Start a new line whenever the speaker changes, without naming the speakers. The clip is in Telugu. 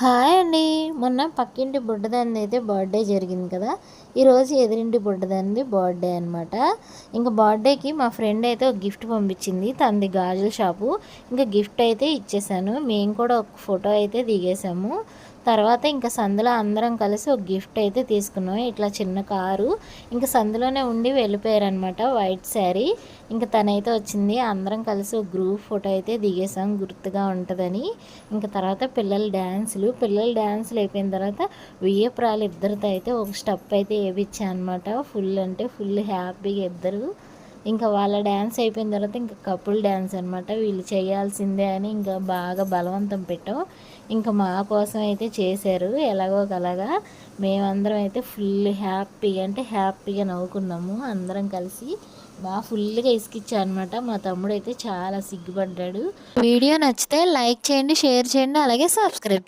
హాయ్ అండి. మొన్న పక్కింటి బుడ్డదాన్ని అయితే బర్త్డే జరిగింది కదా. ఈరోజు ఎదురింటి బుడ్డదాన్ని బర్త్డే అనమాట ఇంకా బర్త్డేకి మా ఫ్రెండ్ అయితే ఒక గిఫ్ట్ పంపించింది. తనది గాజుల షాపు. ఇంకా గిఫ్ట్ అయితే ఇచ్చేసాను. మేము కూడా ఒక ఫోటో అయితే దిగేసాము. తర్వాత ఇంకా సందులో అందరం కలిసి ఒక గిఫ్ట్ అయితే తీసుకున్నాం. ఇట్లా చిన్న కారు. ఇంకా సందులోనే ఉండి వెళ్ళిపోయారనమాట వైట్ శారీ. ఇంకా తనైతే వచ్చింది. అందరం కలిసి ఒక గ్రూప్ ఫోటో అయితే దిగేసాం. గుర్తుగా ఉంటుందని. ఇంకా తర్వాత పిల్లల డ్యాన్సులు పిల్లల డ్యాన్సులు అయిపోయిన తర్వాత వియ్యపురాలు ఇద్దరితో అయితే ఒక స్టెప్ అయితే వేయించాను అనమాట ఫుల్ అంటే ఫుల్ హ్యాపీగా ఇద్దరు. ఇంకా వాళ్ళ డ్యాన్స్ అయిపోయిన తర్వాత ఇంకా కపుల్ డ్యాన్స్ అనమాట వీళ్ళు చేయాల్సిందే అని ఇంకా బాగా బలవంతం పెట్టాం. ఇంకా మా కోసం అయితే చేశారు. ఎలాగో కలగా మేమందరం అయితే ఫుల్ హ్యాపీగా అంటే హ్యాపీగా నవ్వుకున్నాము. అందరం కలిసి బాగా ఫుల్గా ఇసుకిచ్చా అనమాట మా తమ్ముడు అయితే చాలా సిగ్గుపడ్డాడు. వీడియో నచ్చితే లైక్ చేయండి షేర్ చేయండి అలాగే సబ్స్క్రైబ్